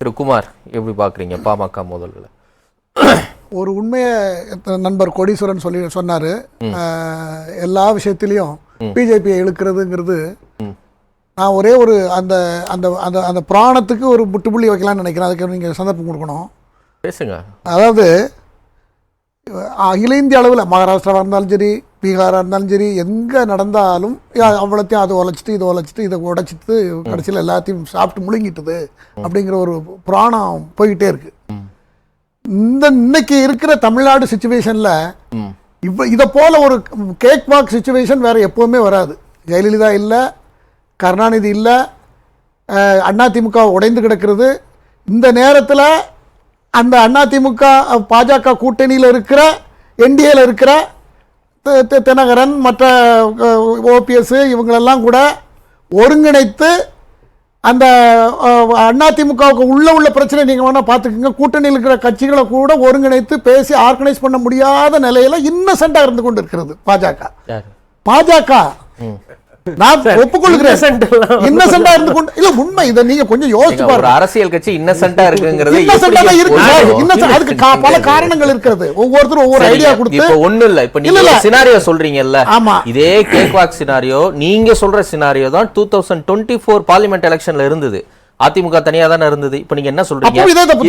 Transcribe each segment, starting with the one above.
திரு குமார் எப்படி பார்க்குறீங்க பாமக மோதல்களை? ஒரு உண்மையை நண்பர் கோடீஸ்வரன் சொல்லி சொன்னார். எல்லா விஷயத்திலையும் பிஜேபியை இழுக்கிறதுங்கிறது நான் ஒரே ஒரு அந்த அந்த அந்த அந்த புராணத்துக்கு ஒரு முட்டுப்புள்ளி வைக்கலாம்னு நினைக்கிறேன். அதுக்கு நீங்கள் சந்தர்ப்பம் கொடுக்கணும். பேசுங்க. அதாவது அகில இந்திய அளவில் மகாராஷ்டிராவாக இருந்தாலும் சரி பீகாராக இருந்தாலும் சரி எங்கே நடந்தாலும் அவ்வளோத்தையும் அதை உழைச்சிட்டு இதை உழைச்சிட்டு இதை உடைச்சிட்டு கடைசியில் எல்லாத்தையும் சாப்பிட்டு முழுங்கிட்டுது அப்படிங்கிற ஒரு புராணம் போய்கிட்டே இருக்கு. இந்த இன்னைக்கு இருக்கிற தமிழ்நாடு சுச்சுவேஷனில் இப்போ இதை போல ஒரு கேக் வாக் சுச்சுவேஷன் வேற எப்பவுமே வராது. ஜெயலலிதா இல்லை கருணாநிதி இல்லை அதிமுக உடைந்து கிடக்கிறது. இந்த நேரத்தில் அந்த அதிமுக பாஜக கூட்டணியில் இருக்கிற என்டிஏல இருக்கிற தினகரன் மற்ற ஓபிஎஸ் இவங்களெல்லாம் கூட ஒருங்கிணைத்து அந்த அதிமுகவுக்கு உள்ள உள்ள பிரச்சனை நீங்கள் வேணால் பார்த்துக்கோங்க. கூட்டணியில் இருக்கிற கட்சிகளை கூட ஒருங்கிணைத்து பேசி ஆர்கனைஸ் பண்ண முடியாத நிலையில இன்னசென்ட்டாக இருந்து கொண்டு இருக்கிறது பாஜக. பாஜக நான் ஒப்புக்கொள்கிறேன். Innocent எல்லாம் இன்னசென்ட்டா இருந்து கொண்டு இல்ல உண்மை இதை நீங்க கொஞ்சம் யோசிச்சு பாருங்க. அரசியல் கட்சி இன்னசென்ட்டா இருக்குங்கிறது இன்னசென்ட்டா இருக்கு. அதுக்கு பல காரணங்கள் இருக்கிறது. ஒவ்வொருத்தரும் ஒவ்வொரு. ஐடியா கொடுத்து இப்ப ஒண்ணு இல்ல. இப்ப நீங்க. சினாரியோ சொல்றீங்கல்ல. ஆமா. இதே கேக் வாக் சினாரியோ நீங்க சொல்ற சினாரியோ தான் two thousand twenty four parliament எலெக்ஷன்ல இருந்தது. அதிமுக தனியா தானே இருந்தது. இப்ப நீங்க என்ன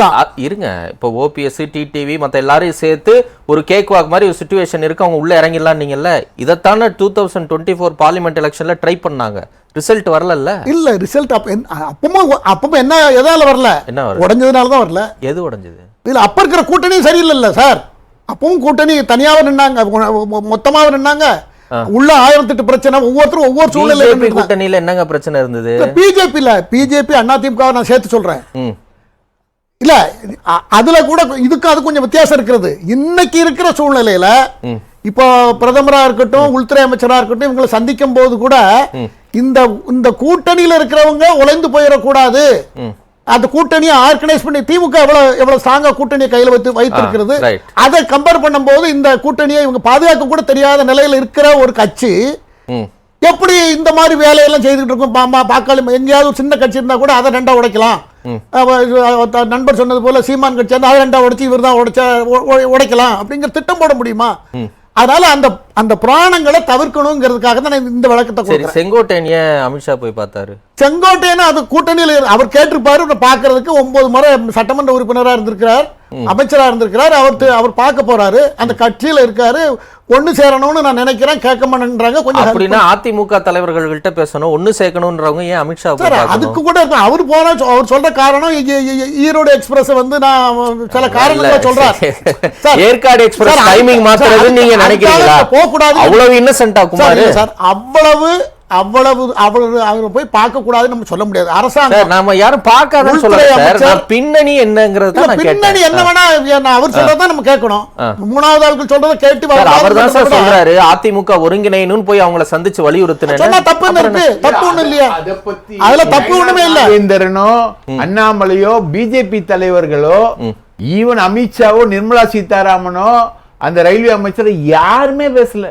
அ- இருங்க. இப்ப ஓபிஎஸ் டிடிவி மத்த எல்லாரையும் சேர்த்து ஒரு கேக் வாக் மாதிரி ஒரு சுச்சுவேஷன் இருக்கு. அவங்க உள்ள இறங்கிடலாம் நீங்கல்ல இதைத்தானே two thousand twenty four parliament எலெக்ஷன்ல ட்ரை பண்ணாங்க. ரிசல்ட் வரலல்ல? இல்ல ரிசல்ட் அப்ப என்ன- அப்பவும் அப்பவும் என்ன எதால வரல? என்ன வரல? உடைஞ்சதுனால தான் வரல. எது உடைஞ்சது? இல்ல அப்ப இருக்கிற கூட்டணியும் சரியில்லைல்ல சார். அப்பவும் கூட்டணி தனியாக நின்னாங்க. மொத்தமாக நின்னாங்க. உள்ள ஆயிரத்தெட்டு பிரச்சனை ஒவ்வொருத்தரும் ஒவ்வொரு சூழ்நிலை கூட்டணியில என்னங்க பிரச்சனை இருந்தது? பிஜேபி இல்ல. பிஜேபி அதிமுக நான் சேர்த்து சொல்றேன். இல்ல அதுல கூட இதுக்கு அது கொஞ்சம் வித்தியாசம் இருக்கிறது. இன்னைக்கு இருக்கிற சூழ்நிலையில இப்போ பிரதமரா இருக்கட்டும் உள்துறை அமைச்சரா இருக்கட்டும் இவங்களை சந்திக்கும் போது கூட இந்த இந்த கூட்டணியில இருக்கிறவங்க உழைந்து போயிடக்கூடாது. அந்த கூட்டணியை ஆர்கனைஸ் பண்ணி திமுக எவ்வளவு எவ்வளவு ஸ்ட்ராங்கா கூட்டணியை கையில வைத்து வைத்திருக்கிறது. Right. அதை கம்பேர் பண்ணும்போது இந்த கூட்டணியை இவங்க பாதுகாக்க கூட தெரியாத நிலையில இருக்கிற ஒரு கட்சி எப்படி இந்த மாதிரி வேலையெல்லாம் செய்துட்டு இருக்கும்? பாமா பாக்காளி எங்கேயாவது ஒரு சின்ன கட்சி இருந்தா கூட அதை ரெண்டா உடைக்கலாம். நண்பர் சொன்னது போல சீமான் கட்சி அதை ரெண்டா உடைச்சு இவர் தான் உடைச்சா உடைக்கலாம். அப்படிங்கிற திட்டம் போட முடியுமா? அதனால அந்த அந்த புராணங்களை தவிர்க்கணுங்கிறதுக்காக தான் இந்த விளக்கத்தை சரி செங்கோட்டையன் ஏன் அமித்ஷா போய் பார்த்தாரு? செங்கோட்டையன் அது கூட்டணியில் அவர் கேட்டிருப்பாரு இவரை பார்க்கறதுக்கு ஒன்பது முறை சட்டமன்ற உறுப்பினரா இருந்திருக்கிறார். அமைச்சரா இருந்திருக்கிறார். அவர் அவர் பார்க்க போறாரு. அந்த கட்சியில இருக்காரு. ஒண்ணு சேரணும்னு நான் நினைக்கிறேன். கேட்க மாட்டேன்றாங்க. கொஞ்சம் அப்படின்னா அதிமுக தலைவர்கள்ட்ட பேசணும். ஒண்ணு சேர்க்கணும்ன்றவங்க ஏன் அமித்ஷா சார்? அதுக்கு கூட இருக்கும் அவர் போனா அவர் சொல்ற காரணம் ஈரோடு எக்ஸ்பிரஸ் வந்து நான் சில காரணங்களை sir, Yercaud express timing sir, மாத்துறதுன்னு நீங்க நினைக்கிறீங்களா? போக கூடாது அவ்வளவு இன்னசென்டா சார், குமார். சார் அவ்வளவு அவ்வளவு அவ்வளவு அவர் போய் பார்க்க கூடாதுன்னு நம்ம சொல்ல முடியாது. அரசாங்கம் நாம யாரும் நான் பின்னணி என்னங்கிறது பின்னணி என்ன வேணா அவர் சொல்றதை நம்ம கேட்கணும். மூணாவது ஆட்கள் சொல்றதை கேட்டு அவர் தான் சார். சொல்றாரு. அதிமுக ஒருங்கிணைன்னு போய் அவங்கள சந்திச்சு வலியுறுத்தினேன் சொன்னா தப்பு என்ன இருக்கு. தப்பு ஒண்ணும் இல்லையா? அத பத்தி அதுல தப்பு ஒண்ணுமே இல்ல. ராஜேந்திரனோ அண்ணாமலையோ பிஜேபி தலைவர்களோ ஈவன் அமித்ஷாவோ நிர்மலா சீதாராமனோ அந்த ரயில்வே அமைச்சர் யாருமே பேசல.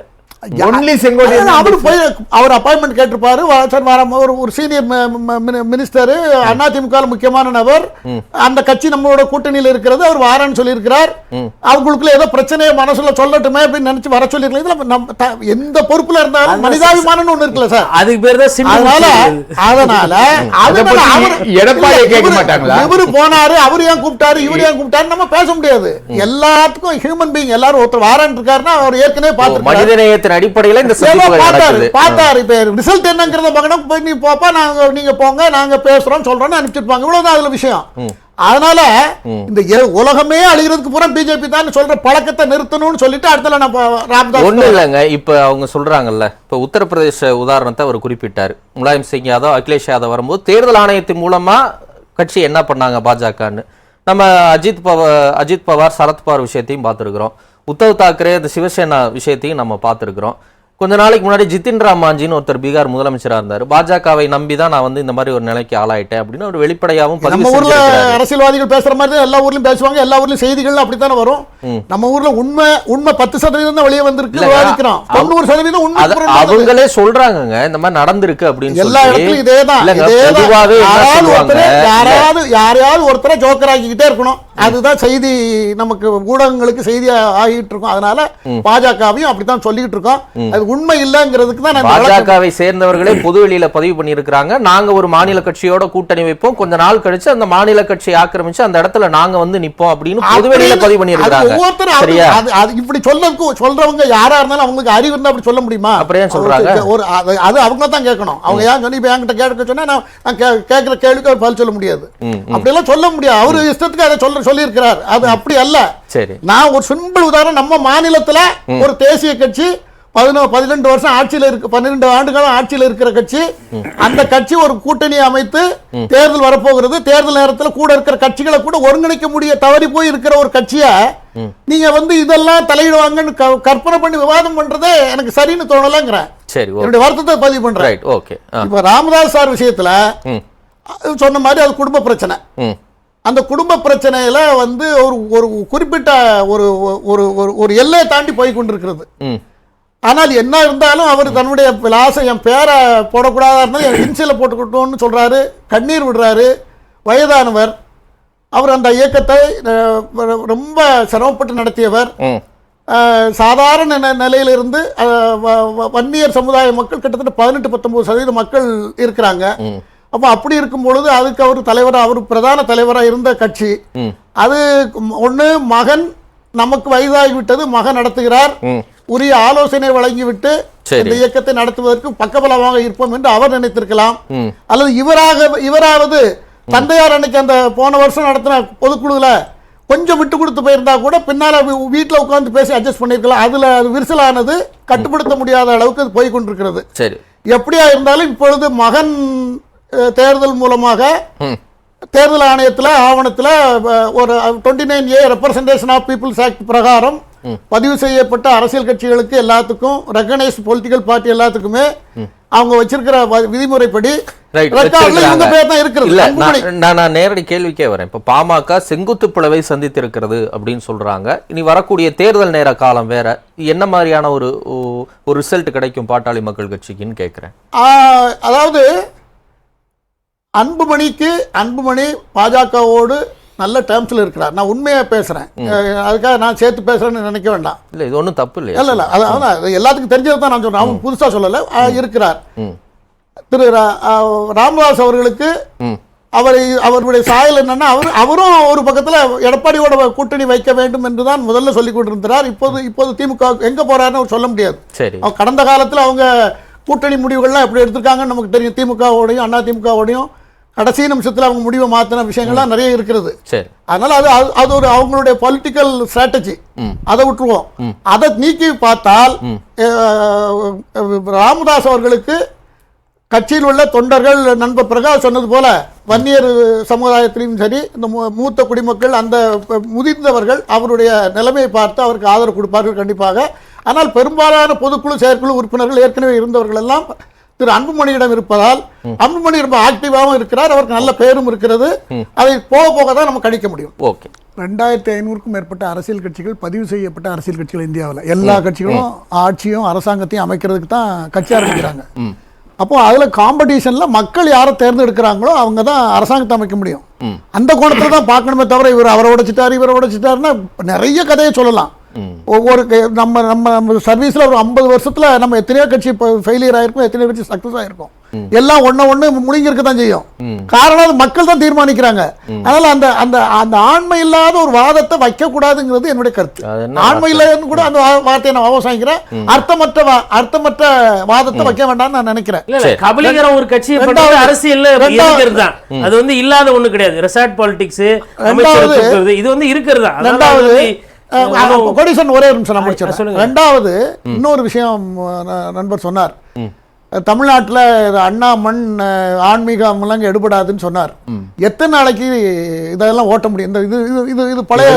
அவரு போய் அவர் அப்பாயின்மெண்ட் கேட்டிருப்பாரு. சார் வர ஒரு ஒரு சீனியர் மினிஸ்டர் அதிமுக முக்கியமான நபர். அந்த கட்சி நம்மளோட கூட்டணியில் இருக்கிறது. அவர் வாரன்னு சொல்லியிருக்கிறார். அவங்களுக்குள்ள ஏதோ பிரச்சனையை மனசுல சொல்லட்டுமே அப்படின்னு நினைச்சு வர த- எந்த பொறுப்புல இருந்தாலும் மனிதாபிமானம்னு ஒண்ணு இருக்குல்ல சார். அதுக்கு பேர் தான் அதனால அதனால இவரு- போனாரு அவரு ஏன் கூப்பிட்டாரு இவரு ஏன் கூப்பிட்டாரு நம்ம பேச முடியாது. எல்லாத்துக்கும் ஹியூமன் பீயிங் எல்லாரும் ஒருத்தர் வாரன் இருக்காருன்னா அவர் ஏற்கனவே பார்த்து மனித நேயத்தின் அடிப்படையில இந்த பார்த்தாரு பார்த்தாரு. இப்ப ரிசல்ட் என்னங்கிறத பார்க்கணும். இப்ப நீ போப்பா நாங்க நீங்க போங்க நாங்க பேசுறோம் சொல்றோம்னு அனுப்பிச்சிருப்பாங்க. இவ்வளவுதான் அதுல விஷயம். அதனால இந்த உலகமே அழிகிறதுக்கு பூரா பிஜேபி தான் சொல்ற பழக்கத்தை நிறுத்தணும்னு சொல்லிட்டு அடுத்தல நான் ராம்தாஸ் ஒண்ணு இல்லைங்க. இப்ப அவங்க சொல்றாங்கல்ல இப்ப உத்தரப்பிரதேச உதாரணத்தை அவர் குறிப்பிட்டார். முலாயம் சிங் யாதவ் அகிலேஷ் யாதவ் வரும்போது தேர்தல் ஆணையத்தின் மூலமா கட்சி என்ன பண்ணாங்க பாஜகன்னு. நம்ம அஜித் பவார் அஜித் பவார் சரத்பவார் விஷயத்தையும் பார்த்துருக்குறோம். உத்தவ் தாக்கரே அந்த சிவசேனா விஷயத்தையும் நம்ம பார்த்துருக்குறோம். கொஞ்ச நாளைக்கு முன்னாடி ஜிதின் ராம் மாஞ்சின்னு ஒருத்தர் பீகார் முதலமைச்சரா இருந்தாரு. பாஜகவை நம்பி தான் நான் வந்து இந்த மாதிரி ஒரு நிலைக்கு ஆளாயிட்டேன் அப்படின்னு அவர் வெளிப்படையாகவும் நம்ம ஊர்ல. அரசியல்வாதிகள் பேசுற மாதிரி தான் எல்லா ஊர்லயும் பேசுவாங்க. எல்லா ஊர்லயும் செய்திகள் அப்படித்தானே வரும். நம்ம ஊர்ல உண்மை உண்மை பத்து சதவீதம் தான் வெளியே வந்திருக்கு விவாதிக்கிறோம். தொண்ணூறு சதவீதம் உண்மை அவங்களே சொல்றாங்கங்க. இந்த மாதிரி நடந்திருக்கு அப்படின்னு எல்லா. இடத்துலயும் சொல்லுவாங்க? ஒருத்தரை யாராவது யாரையாவது ஒருத்தரை ஜோக்கர் ஆக்கிக்கிட்டே இருக்கணும். அதுதான் செய்தி நமக்கு ஊடகங்களுக்கு செய்தி ஆகிட்டு இருக்கும். அதனால பாஜகவையும் அப்படித்தான் சொல்லிக்கிட்டு இருக்கோம். அது உண்மை இல்லைங்கிறதுக்கு தான் பாஜகவை சேர்ந்தவர்களே பொது வெளியில பதிவு பண்ணியிருக்கிறாங்க. நாங்க ஒரு மாநில கட்சியோட கூட்டணி வைப்போம். கொஞ்ச நாள் கழிச்சு அந்த மாநில கட்சியை ஆக்கிரமிச்சு அந்த இடத்துல நாங்க வந்து நிப்போம் அப்படின்னு பொது வெளியில அப்படின்னு பதிவு பண்ணியிருக்கிறாங்க. ஒவ்வொருத்தரும் இப்படி சொல்லறதுக்கு சொல்றவங்க யாரா இருந்தாலும் அவங்களுக்கு அறிவு இருந்தா அப்படி சொல்ல முடியுமா? ஏன் சொல்றாங்க? ஒரு அது- அவங்க தான் கேட்கணும். அவங்க ஏன் சொல்லி இப்ப என்கிட்ட கேட்க சொன்னா நான் கேட்கிற கேள்விக்கு அவர் பதில் சொல்ல முடியாது. அப்படியெல்லாம் சொல்ல முடியாது. அவரு இஷ்டத்துக்கு அதை சொல்ல சொல்லி இருக்கிறார் அது அப்படி அல்ல. சரி. நான் ஒரு சிம்பிள் உதாரணம் நம்ம மாநிலத்துல ஒரு தேசிய கட்சி பதினோ பதினெண்டு வருஷம் ஆட்சியில இருக்கு பன்னிரெண்டு ஆண்டுகாலம் ஆட்சியில இருக்கிற கட்சி அந்த கட்சி ஒரு கூட்டணி அமைத்து தேர்தல் வரப்போகிறது. தேர்தல் நேரத்துல கூட இருக்கிற கட்சிகளை கூட ஒருங்கிணைக்க முடிய தவறி போய் இருக்கிற ஒரு கட்சியை நீங்க வந்து இதெல்லாம் தலையிடுவாங்கன்னு கற்பனை பண்ணி விவாதம் பண்றதே எனக்கு சரின்னு தோணலங்கிறேன் சரி என்னுடைய வருத்தத்தை பதிவு பண்றேன். ஓகே இப்ப ராமதாஸ் சார் விஷயத்துல சொன்ன மாதிரி அது குடும்ப பிரச்சனை. அந்த குடும்ப பிரச்சனையில வந்து ஒரு ஒரு குறிப்பிட்ட ஒரு ஒரு ஒரு எல்லையை தாண்டி போய் கொண்டிருக்கிறது ஆனால் என்ன இருந்தாலும் அவர் தன்னுடைய லாசை என் பேரை போடக்கூடாதா இருந்தாலும் என் இன்சியலை போட்டுக்கிட்டோம்னு சொல்றாரு கண்ணீர் விடுறாரு. வயதானவர். அவர் அந்த இயக்கத்தை ரொம்ப சிரமப்பட்டு நடத்தியவர். சாதாரண நிலையிலிருந்து வன்னியர் சமுதாய மக்கள் கிட்டத்தட்ட பதினெட்டு பத்தொன்பது சதவீத மக்கள் இருக்கிறாங்க. அப்போ அப்படி இருக்கும் பொழுது அதுக்கு அவர் தலைவராக அவர் பிரதான தலைவராக இருந்த கட்சி. அது ஒன்று மகன் நமக்கு வயதாகிவிட்டது மகன் நடத்துகிறார். உரிய ஆலோசனை வழங்கிவிட்டு. இந்த இயக்கத்தை நடத்துவதற்கு பக்கபலமாக இருப்போம் என்று அவர் நினைத்திருக்கலாம். அல்லது இவராக இவராவது தந்தையார் அன்னைக்கு அந்த போன வருஷம் நடத்தின பொதுக்குழுல கொஞ்சம் விட்டு கொடுத்து போயிருந்தா கூட பின்னால வீ- வீட்ல உட்கார்ந்து பேசி அட்ஜஸ்ட் பண்ணியிருக்கலாம் அதுல அது விரிசலானது கட்டுப்படுத்த முடியாத அளவுக்கு அது போய் கொண்டிருக்கிறது. சரி. எப்படியா இருந்தாலும் இப்பொழுது மகன் தேர்தல் மூலமாக தேர்தல் ஆணையத்தில் ஆவணத்தில் ஒரு twenty nine A representation of people's act பிரகாரம் பதிவு செய்யப்பட்ட அரசியல் கட்சிகளுக்கு எல்லாத்துக்கும் ரெகனைஸ்ட் பொலிட்டிக்கல் பார்ட்டி எல்லாத்துக்குமே அவங்க வச்சிருக்கிற விதிமுறைப்படி. நான் நேரடி கேள்விக்கே வரேன். இப்ப பாமக செங்குத்து பிளவை சந்தித்திருக்கிறது அப்படின்னு சொல்றாங்க. இனி வரக்கூடிய தேர்தல் நேர காலம் வேற. என்ன மாதிரியான ஒரு ஒரு ரிசல்ட் கிடைக்கும் பாட்டாளி மக்கள் கட்சிக்குன்னு கேக்குறேன். ஆ, அதாவது அன்புமணிக்கு அன்புமணி பாஜகவோடு நல்ல டேர்ம்ஸ்ல இருக்கிறார். நான் உண்மையா பேசுறேன். அஹ், அதுக்காக நான் சேர்த்து பேசுறேன்னு நினைக்க வேண்டாம். இல்ல இது ஒண்ணும் தப்பு இல்ல இல்ல அது அதான் அது எல்லாத்துக்கும் தெரிஞ்சதை தான் நான் சொல்றேன். அவன் புதுசா சொல்லல இருக்கிறார். திரு ராமதாஸ் அவர்களுக்கு அவரை அவருடைய சாயல் என்னன்னா அவர் அவரும் ஒரு பக்கத்துல எடப்பாடியோட கூட்டணி வைக்க வேண்டும் என்று தான் முதல்ல சொல்லி கொண்டிருந்தார் இப்போது இப்போது திமுக எங்க போறாருன்னு அவர் சொல்ல முடியாது. சரி. கடந்த காலத்துல அவங்க கூட்டணி முடிவுகள்லாம் எப்படி எடுத்திருக்காங்கன்னு நமக்கு தெரியும். திமுகவோடையும் அண்ணா திமுகவோடையும் கடைசி நிமிஷத்துல அவங்க முடிவை மாத்தின விஷயங்கள்லாம் நிறைய இருக்கிறது. சரி. அதனால அது அது- ஒரு அவங்களுடைய பொலிட்டிக்கல் ஸ்ட்ராட்டஜி அதை விட்டுருவோம். அதை நீக்கி பார்த்தால் ராமதாஸ் அவர்களுக்கு கட்சியில் உள்ள தொண்டர்கள் நண்பர் பிரகாஷ் சொன்னது போல வன்னியர் சமுதாயத்திலையும் சரி இந்த மூத்த குடிமக்கள் அந்த முதிர்ந்தவர்கள் அவருடைய நிலைமையை பார்த்து அவருக்கு ஆதரவு கொடுப்பார்கள் கண்டிப்பாக. ஆனால் பெரும்பாலான பொதுக்குழு செயற்குழு உறுப்பினர்கள் ஏற்கனவே இருந்தவர்கள் எல்லாம் திரு அன்புமணியிடம் இருப்பதால் அன்புமணி ரொம்ப ஆக்டிவாகவும் இருக்கிறார். அவருக்கு நல்ல பெயரும் இருக்கிறது. அதை போக போக தான் நம்ம கணிக்க முடியும். ஓகே. ரெண்டாயிரத்தி ஐநூறுக்கும் மேற்பட்ட அரசியல் கட்சிகள் பதிவு செய்யப்பட்ட அரசியல் கட்சிகள் இந்தியாவில். எல்லா கட்சிகளும் ஆட்சியும் அரசாங்கத்தையும் அமைக்கிறதுக்கு தான் கட்சி ஆரம்பிக்கிறாங்க. அப்போ அதுல காம்படிஷன்ல மக்கள் யாரை தேர்ந்தெடுக்கிறாங்களோ அவங்க தான் அரசாங்கத்தை அமைக்க முடியும். அந்த கோணத்துல தான் பார்க்கணுமே தவிர இவர் அவரை உடைச்சிட்டாரு இவரை உடைச்சிட்டாருன்னா நிறைய கதையை சொல்லலாம். ஒவ்வொரு க- நம்ம நம்ம நம்ம சர்வீஸ்ல ஒரு ஐம்பது வருஷத்துல நம்ம எத்தனையோ கட்சி இப்போ ஃபெயிலியர் ஆயிருக்கும் எத்தனையோ கட்சி சக்சஸ் ஆயிருக்கும். எல்லாம் ஒண்ணு ஒண்ணு முழுங்கிருக்க தான் செய்யும். காரணம் அது மக்கள் தான் தீர்மானிக்கிறாங்க. அதனால அந்த அந்த அந்த ஆண்மை இல்லாத ஒரு வாதத்தை வைக்க கூடாதுங்கிறது என்னுடைய கருத்து. ஆண்மை இல்லைன்னு கூட அந்த வார்த்தையை நான் வாங்கிக்கிறேன் அர்த்தமற்ற அர்த்தமற்ற வாதத்தை வைக்க வேண்டாம்னு நான் நினைக்கிறேன். கபலீகரம் ஒரு இருக்கிறது தான் அது வந்து இல்லாத ஒண்ணு கிடையாது. ரெசார்ட் பாலிடிக்ஸ் ரெண்டாவது- இது வந்து இருக்கிறது ரெண்டாவது கோடீஸ்வரன் ஒரே நிமிஷம் நான் முடிச்சிடுறேன். ரெண்டாவது இன்னொரு விஷயம் நண்பர் சொன்னார். தமிழ்நாட்டுல அண்ணா மண் அஹ், ஆன்மீகம் எல்லாம் எடுபடாதுன்னு சொன்னார். எத்தனை நாளைக்கு இதெல்லாம் ஓட்ட முடியும்? இந்த இது இது இது இது பழைய.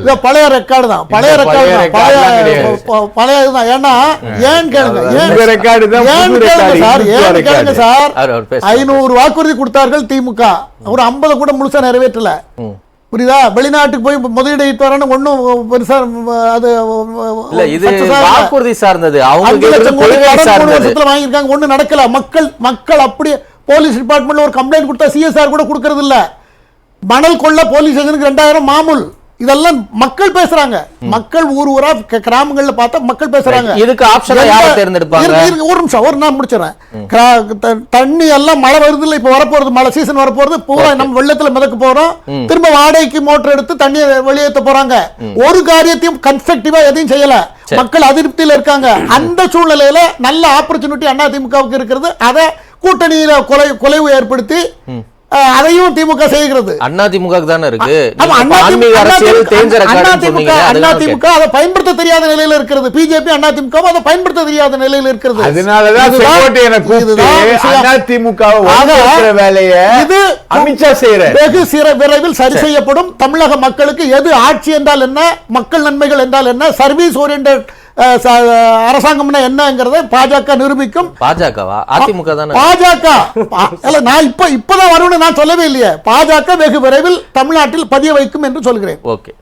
இது பழைய ரெக்கார்டு தான். பழைய ரெக்கார்டு பழைய தான். பழைய இதுதான் ஏன்னா ஏன் கேளுங்க ஏன் கேளுங்க சார் ஏன் கேளுங்க. சார்? ஐநூறு வாக்குறுதி கொடுத்தார்கள் திமுக. ஒரு ஐம்பது கூட முழுசா நிறைவேற்றல. புரியுதா? வெளிநாட்டுக்கு போய் முதலீடு வரணும் ஒன்றும் பெருசா அது. வாக்குறுதி சார்ந்தது. அவங்க வருஷத்துல வாங்கியிருக்காங்க. ஒண்ணும் நடக்கல. மக்கள் மக்கள் அப்படியே போலீஸ் டிபார்ட்மெண்ட்ல ஒரு கம்ப்ளைண்ட் கொடுத்தா சிஎஸ்ஆர் கூட கொடுக்கறது இல்ல மணல் கொள்ள போலீஸ் ஸ்டேஷனுக்கு ரெண்டாயிரம் மாமூல். இதெல்லாம் மக்கள் பேசுறாங்க. மக்கள் ஊர் ஊரா கிராமங்கள்ல பார்த்தா மக்கள் பேசுறாங்க. இதுக்கு option ஆ யாரை தேர்ந்தெடுப்பாங்க? ஒரு நிமிஷம் ஒரு நான் முடிச்சிடறேன். தண்ணி எல்லாம் மழை வருது இல்ல இப்ப வரப்போறது மழை சீசன் வரப்போறது பூரா நம்ம வெள்ளத்துல மிதக்க போறோம். திரும்ப வாடகைக்கு மோட்டர் எடுத்து தண்ணியை வெளியேற்ற போறாங்க. ஒரு காரியத்தையும் கன்ஸ்ட்ரக்டிவா எதையும் செய்யல. மக்கள் அதிருப்தியில இருக்காங்க. அந்த சூழ்நிலையில நல்ல ஆப்பர்ச்சுனிட்டி அண்ணா திமுகவுக்கு இருக்கிறது. அதை கூட்டணியில கொலை குலைவு ஏற்படுத்தி அதையும் திமுக செய்கிறது. அண்ணா திமுக தானே இருக்கு? அண்ணா திமுக திமுக திமுக அதை பயன்படுத்த தெரியாத நிலையில இருக்கிறது. பிஜேபி அண்ணா திமுக அதை பயன்படுத்த தெரியாத நிலையில இருக்கிறது. அதனாலதான் ஆக, வேலையை இது அமித்ஷா செய்யற வெகு சிற விரைவில் சரி செய்யப்படும். தமிழக மக்களுக்கு எது ஆட்சி என்றால் என்ன? மக்கள் நன்மைகள் என்றால் என்ன? சர்வீஸ் ஓரியன்ட் அரசாங்கம்னா என்னங்கிறதை பாஜக நிரூபிக்கும். பாஜகவா? அதிமுக தானே? பாஜக. இல்ல நான் இப்ப இப்பதான் வரும்னு நான் சொல்லவே இல்லையே. பாஜக வெகு விரைவில் தமிழ்நாட்டில் பதிய வைக்கும் என்று சொல்கிறேன். ஓகே.